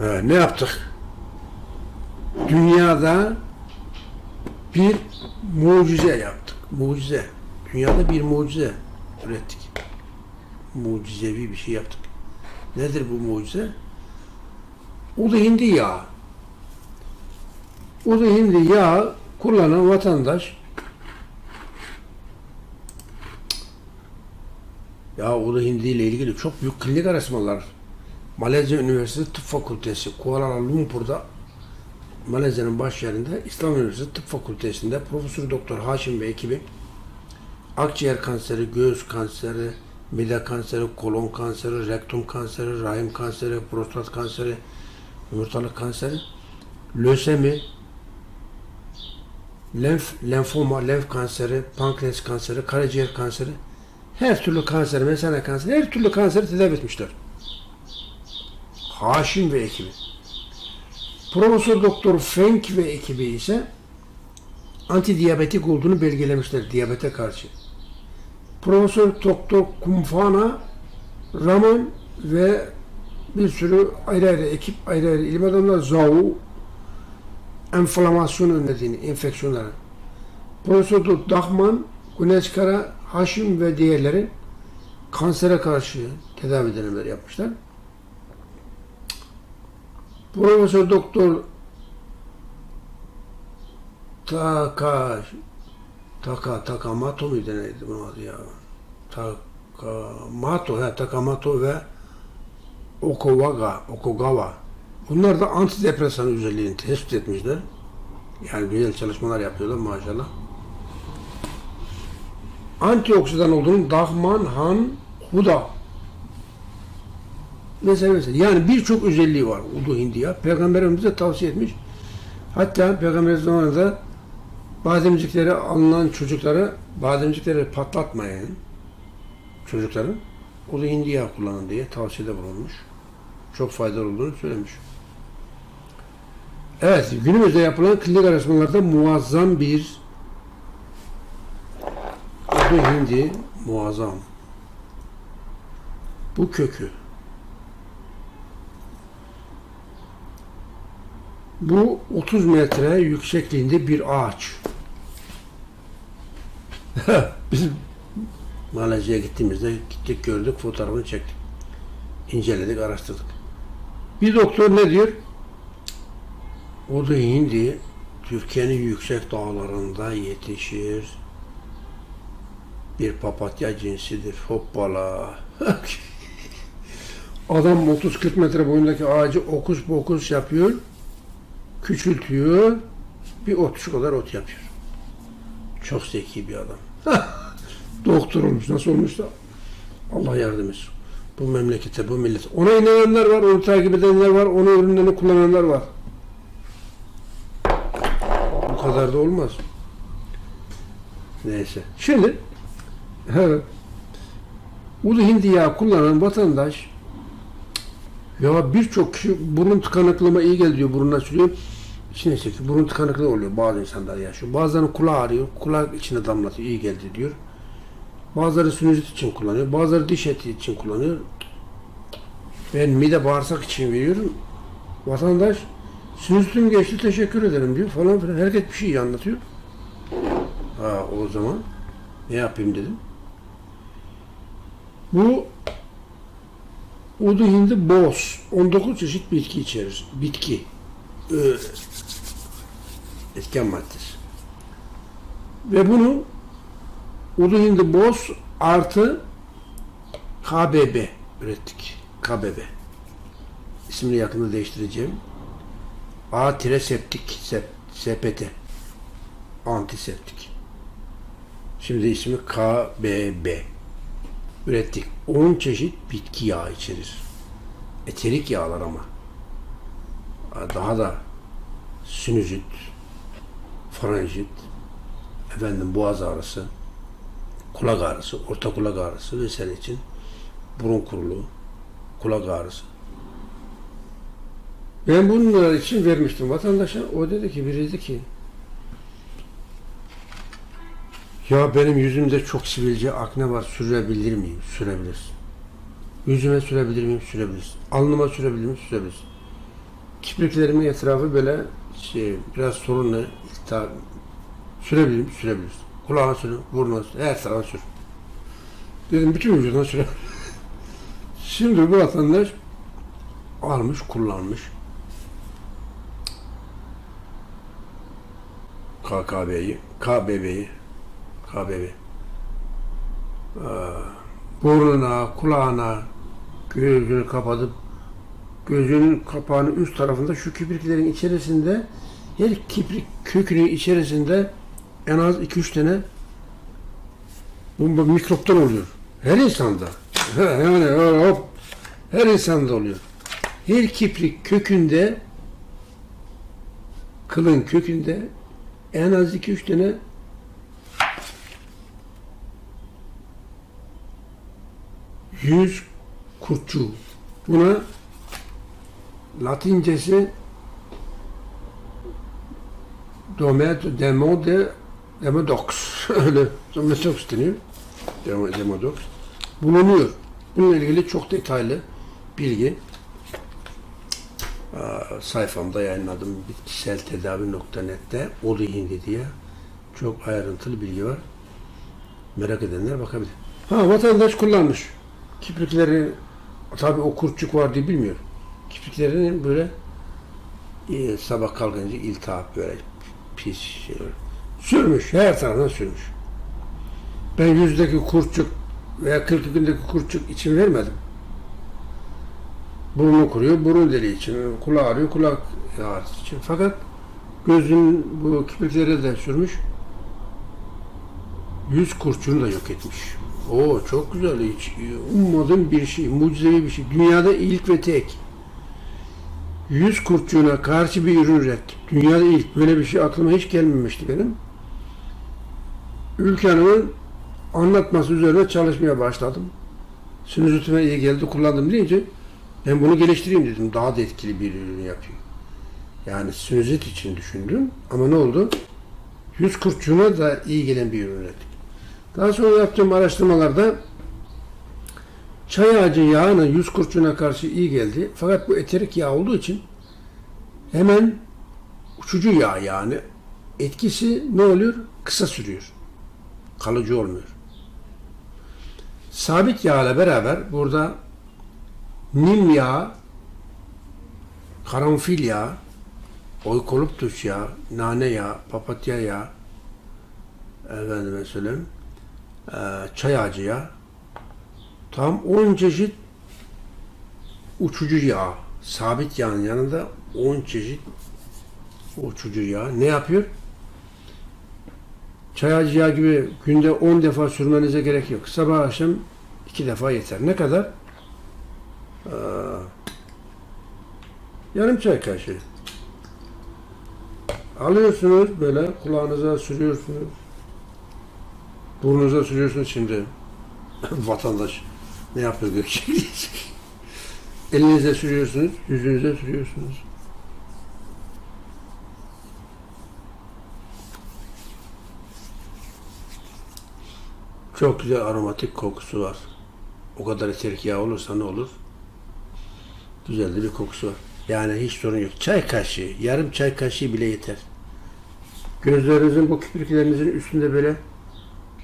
Ee, ne yaptık? Dünyada bir mucize yaptık. Mucize. Dünyada bir mucize ürettik. Mucizevi bir şey yaptık. Nedir bu mucize? Da hindi yağı. Da hindi yağı kullanan vatandaş ya da hindi ile ilgili çok büyük klinik araştırmalar Malezya Üniversitesi Tıp Fakültesi Kuala Lumpur'da Malezya'nın başşehrinde İslam Üniversitesi Tıp Fakültesi'nde Profesör Doktor Haşim ve ekibi akciğer kanseri, göğüs kanseri, mide kanseri, kolon kanseri, rektum kanseri, rahim kanseri, prostat kanseri, yumurtalık kanseri, lösemi, lenf, lenfoma, lenf kanseri, pankreas kanseri, karaciğer kanseri, her türlü kanser, mesane kanseri, her türlü kanseri tedavi etmişler. Haşim ve ekibi. Profesör Doktor Fenk ve ekibi ise antidiyabetik olduğunu belgelemişler diyabete karşı. Profesör Doktor Kumfana, Raman ve bir sürü ayrı ayrı ekip, ayrı ayrı ilim adamları ZAU enflamasyon önlediğini, enfeksiyonları. Profesör Doktor Dahman, Güneş Kara, Haşim ve diğerleri kansere karşı tedavi denemeleri yapmışlar. Profesör Doktor Taka Taka Takamato muydu neydi bunun adı ya? Takamato, he, Takamato ve Okuwaga, Okugawa. Bunlar da antidepresan özelliğini tespit etmişler. Yani güzel çalışmalar yapıyorlar maşallah. Antioksidan olduğunu Dahman Han Huda Mesela mesela yani birçok özelliği var Udu Hindiya. Peygamberimiz de tavsiye etmiş. Hatta Peygamber zamanında bademcikleri alınan çocuklara bademcikleri patlatmayın çocukların Udu Hindiya kullanın diye tavsiyede bulunmuş. Çok faydalı olduğunu söylemiş. Evet, günümüzde yapılan klinik araştırmalarda muazzam bir Udu Hindi muazzam. Bu kökü Bu 30 metre yüksekliğinde bir ağaç. Biz Malezya'ya gittiğimizde gittik gördük fotoğrafını çektik. İnceledik, araştırdık. Bir doktor ne diyor? O da hindi Türkiye'nin yüksek dağlarında yetişir. Bir papatya cinsidir. Hoppala. Adam 30-40 metre boyundaki ağacı okus pokus yapıyor küçültüyor, bir ot şu kadar ot yapıyor. Çok zeki bir adam. Doktor olmuş, nasıl olmuş da Allah yardım etsin. Bu memlekete, bu millete. Ona inananlar var, onu takip edenler var, onun ürünlerini kullananlar var. Bu kadar da olmaz. Neyse. Şimdi Ulu Hindi yağı kullanan vatandaş ya birçok kişi burun tıkanıklığıma iyi geliyor diyor burnuna sürüyor. İçine çekiyor. Burun tıkanıklığı oluyor. Bazı insanlar yaşıyor. Bazılarının kulağı ağrıyor. Kulak içine damlatıyor. iyi geldi diyor. Bazıları sinüzit için kullanıyor. Bazıları diş eti için kullanıyor. Ben mide bağırsak için veriyorum. Vatandaş sinüzitim geçti teşekkür ederim diyor falan filan. Herkes bir şey anlatıyor. Ha o zaman ne yapayım dedim. Bu Udu hindi boz. 19 çeşit bitki içerir. Bitki. Ee, etken maddesi. Ve bunu Udu hindi boz artı KBB ürettik. KBB. İsmini yakında değiştireceğim. A tire septik sep, SPT. Antiseptik. Şimdi ismi KBB ürettik. 10 çeşit bitki yağı içerir. Eterik yağlar ama. Daha da sinüzit, faranjit, efendim boğaz ağrısı, kulak ağrısı, orta kulak ağrısı vesaire için burun kuruluğu, kulak ağrısı. Ben bunlar için vermiştim vatandaşa. O dedi ki, biri dedi ki Ya benim yüzümde çok sivilce, akne var. Sürebilir miyim? Sürebilirsin. Yüzüme sürebilir miyim? Sürebilirsin. Alnıma sürebilir miyim? Sürebilirsin. Kipriklerimin etrafı böyle şey biraz sorunlu. Ta, sürebilirim, sürebiliriz. Kulağına sür, burnuna sür, her tarafa sür. Dedim bütün vücuduna süre. Şimdi bu vatandaş almış, kullanmış. KKB'yi, KBB'yi, KBB. Ee, burnuna, kulağına, gözünü kapatıp gözünün kapağının üst tarafında şu kipriklerin içerisinde her kiprik kökünün içerisinde en az 2-3 tane bu mikroptan oluyor. Her insanda. Yani hop her insanda oluyor. Her kiprik kökünde kılın kökünde en az 2-3 tane yüz kurtçuğu. Buna Latincesi Domed, Demode, Demodox. Öyle Demodox deniyor. Demo- Demodox. Bulunuyor. Bununla ilgili çok detaylı bilgi sayfamda yayınladım. Bitkisel Olu Hindi diye çok ayrıntılı bilgi var. Merak edenler bakabilir. Ha vatandaş kullanmış. Kiprikleri tabi o kurtçuk var diye bilmiyor. Kipriklerinin böyle e, sabah kalkınca iltihap böyle pis şeyler. Sürmüş. Her tarafına sürmüş. Ben yüzdeki kurtçuk veya kırk gündeki kurtçuk için vermedim. Burnu kuruyor, burun deliği için. Kulağı ağrıyor, kulak ağrısı için. Fakat gözün bu kipriklere de sürmüş. Yüz kurşunu da yok etmiş. Oo çok güzel. Hiç ummadığım bir şey, mucizevi bir şey. Dünyada ilk ve tek. Yüz kurşuna karşı bir ürün ürettik. Dünyada ilk. Böyle bir şey aklıma hiç gelmemişti benim. Ülke anlatması üzerine çalışmaya başladım. Sinüzitime iyi geldi, kullandım deyince ben bunu geliştireyim dedim. Daha da etkili bir ürün yapayım. Yani sinüzit için düşündüm. Ama ne oldu? Yüz kurşuna da iyi gelen bir ürün ürettik. Daha sonra yaptığım araştırmalarda çay ağacı yağının yüz kurşuna karşı iyi geldi. Fakat bu eterik yağ olduğu için hemen uçucu yağ yani etkisi ne oluyor? Kısa sürüyor. Kalıcı olmuyor. Sabit yağ ile beraber burada nim yağı, karanfil yağı, oykoliptüs yağı, nane yağı, papatya yağı, efendime söyleyeyim, çay ağacı yağı, tam 10 çeşit uçucu yağ, sabit yağın yanında 10 çeşit uçucu yağ. Ne yapıyor? Çay ağacı gibi günde 10 defa sürmenize gerek yok. Sabah akşam 2 defa yeter. Ne kadar? Aa, yarım çay kaşığı. Alıyorsunuz böyle kulağınıza sürüyorsunuz. Burnunuza sürüyorsunuz şimdi. Vatandaş ne yapıyor. Elinize sürüyorsunuz, yüzünüze sürüyorsunuz. Çok güzel aromatik kokusu var. O kadar eterik yağ olursa ne olur? Güzel bir kokusu var. Yani hiç sorun yok. Çay kaşığı, yarım çay kaşığı bile yeter. Gözlerinizin bu kipriklerinizin üstünde böyle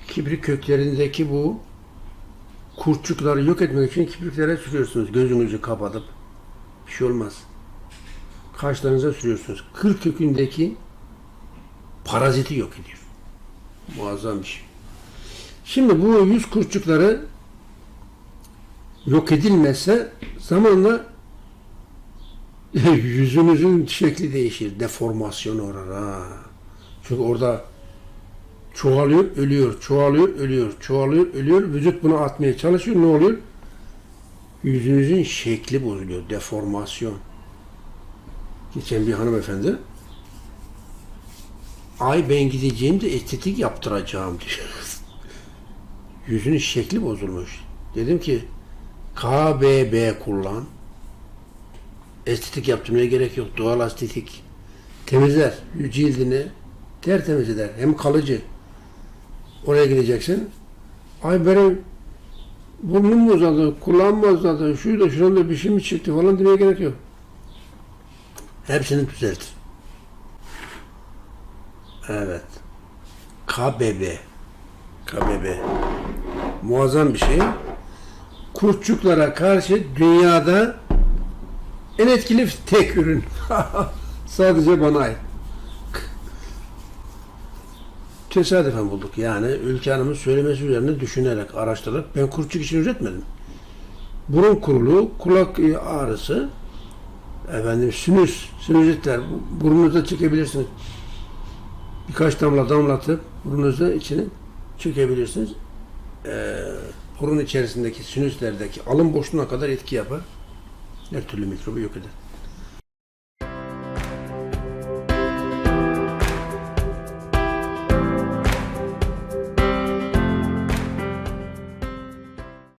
kibrik köklerindeki bu kurtçukları yok etmek için kipriklere sürüyorsunuz. Gözünüzü kapatıp. Bir şey olmaz. Kaşlarınıza sürüyorsunuz. Kır kökündeki paraziti yok ediyor. Muazzam bir şey. Şimdi bu yüz kurtçukları yok edilmezse zamanla yüzünüzün şekli değişir. Deformasyon ha. Çünkü orada çoğalıyor, ölüyor, çoğalıyor, ölüyor, çoğalıyor, ölüyor. Vücut bunu atmaya çalışıyor. Ne oluyor? Yüzünüzün şekli bozuluyor. Deformasyon. Geçen bir hanımefendi ay ben gideceğim de estetik yaptıracağım diyor. Yüzünün şekli bozulmuş. Dedim ki KBB kullan. Estetik yaptırmaya gerek yok. Doğal estetik. Temizler. Cildini tertemiz eder. Hem kalıcı. Oraya gideceksin. Ay benim burnum mu uzadı, kulağım mı uzadı, şuydu şurada bir şey mi çıktı falan demeye gerek yok. Hepsini düzeltir. Evet. KBB. KBB. Muazzam bir şey. Kurtçuklara karşı dünyada en etkili tek ürün. Sadece bana ait. Tesadüfen bulduk. Yani Ülke Hanım'ın söylemesi üzerine düşünerek, araştırarak ben kurtçuk için üretmedim. Burun kuruluğu, kulak e, ağrısı, efendim sinüs, sinüzitler, burnunuza çekebilirsiniz. Birkaç damla damlatıp burnunuza içine çekebilirsiniz. Ee, burun içerisindeki sinüslerdeki alın boşluğuna kadar etki yapar. Her türlü mikrobu yok eder.